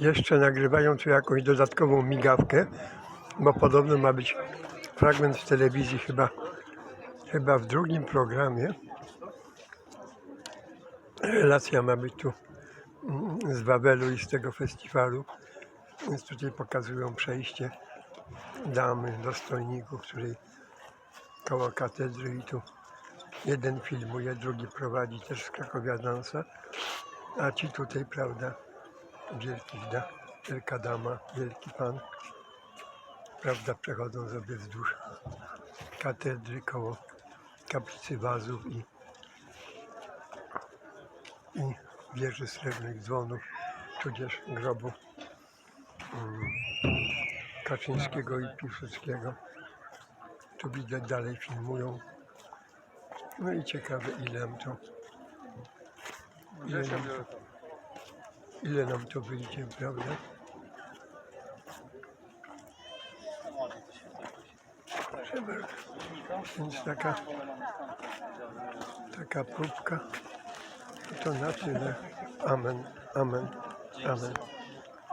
jeszcze nagrywają tu jakąś dodatkową migawkę, bo podobno ma być fragment w telewizji chyba, chyba w drugim programie. Relacja ma być tu mm, z Wawelu i z tego festiwalu. Więc tutaj pokazują przejście damy, dostojników, której koło katedry i tu jeden filmuje, drugi prowadzi też z Krakowia Dansa, a ci tutaj, prawda, wielkich da, wielka dama, wielki pan, prawda, przechodzą sobie wzdłuż katedry koło kaplicy wazów i, i wieży srebrnych dzwonów, tudzież grobu mm, Kaczyńskiego i Piłsudskiego. Tu widać dalej filmują. No i ciekawe ile to ile to, ile nam to wyjdzie, prawda? Bardzo. Więc taka, taka próbka. To na tyle. Amen, amen, amen.